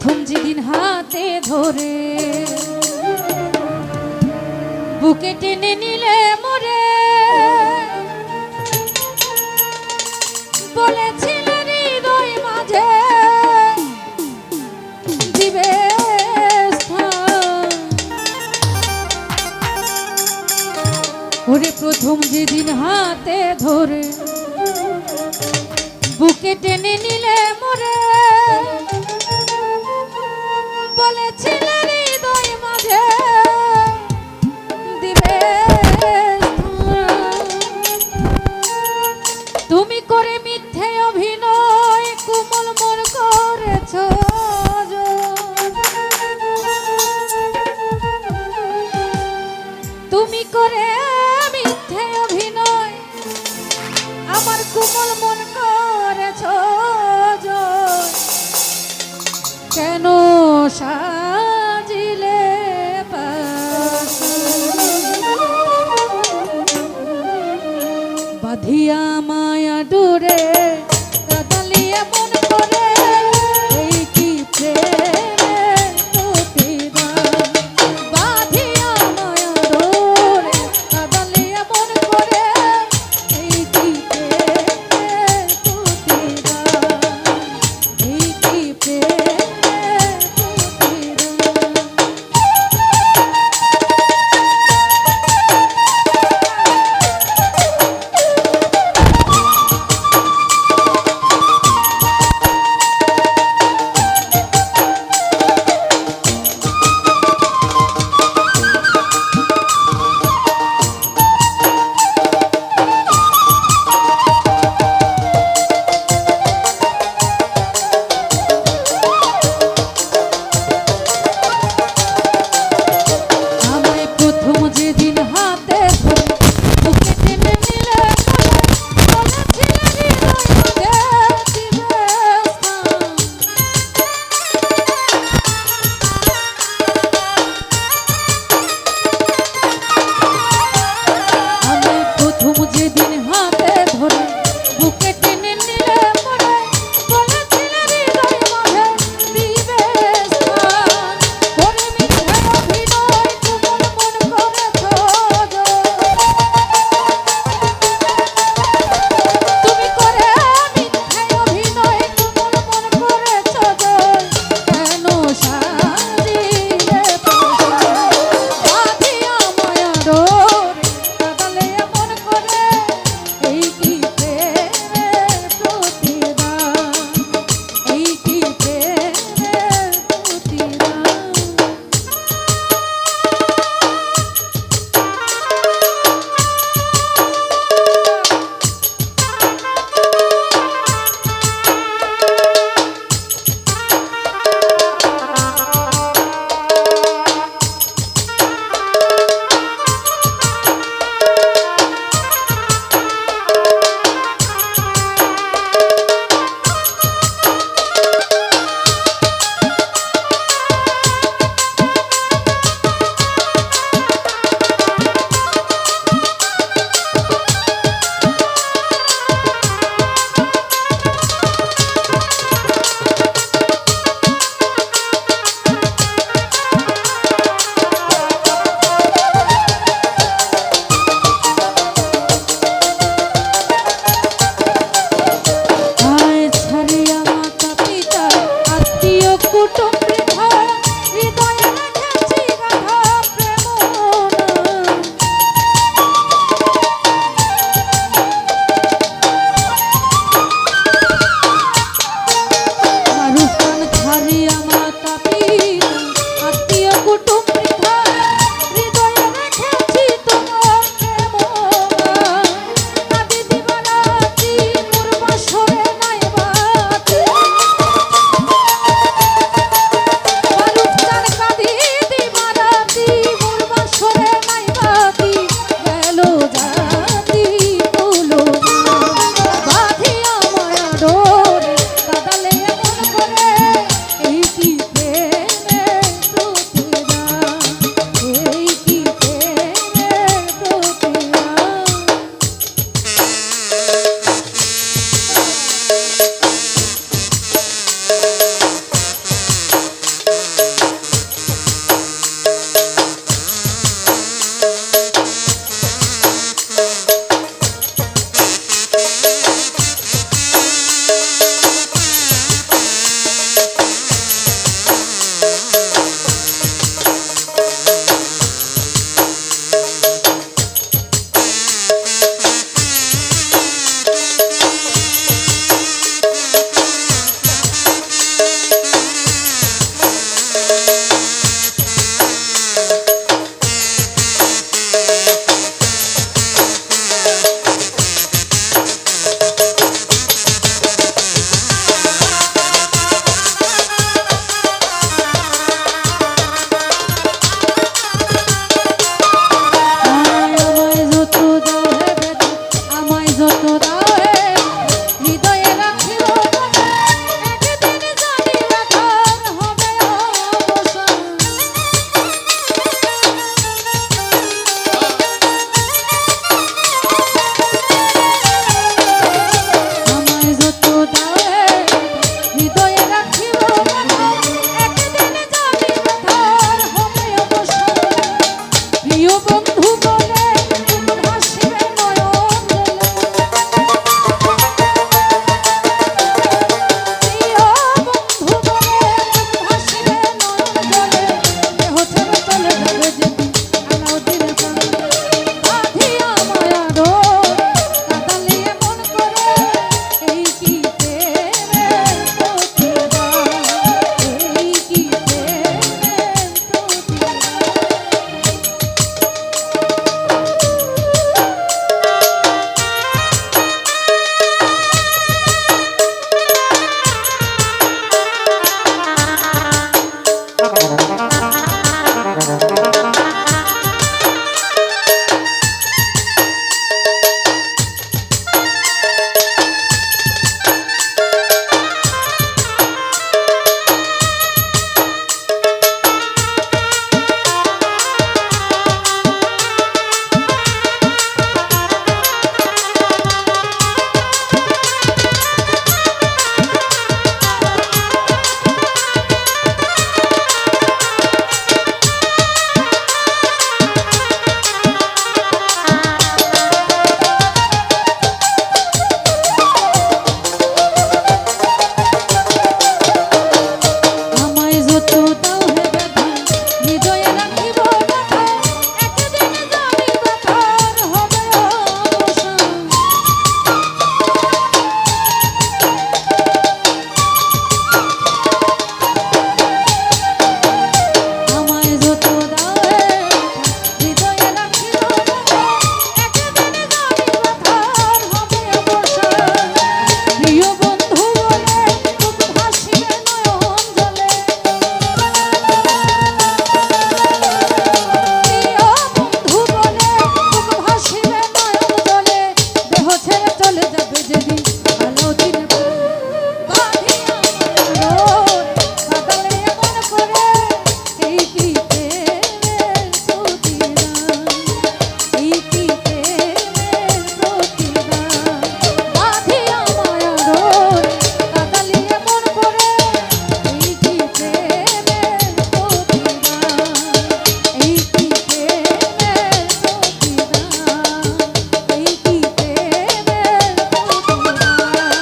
প্রথম যেদিন হাতে ধরে বুকে টেনে নিলে মরে মাঝে, দিবে। ওরে প্রথম যেদিন হাতে ধরে বুকে টেনে নিলে মরে তুমি করে মিথ্যে অভিনয় আমার কোমল মন করেছ। কেন সাজিলে? বাঁধিয়া মায়া ডোরে, কাদালিয়া মন করে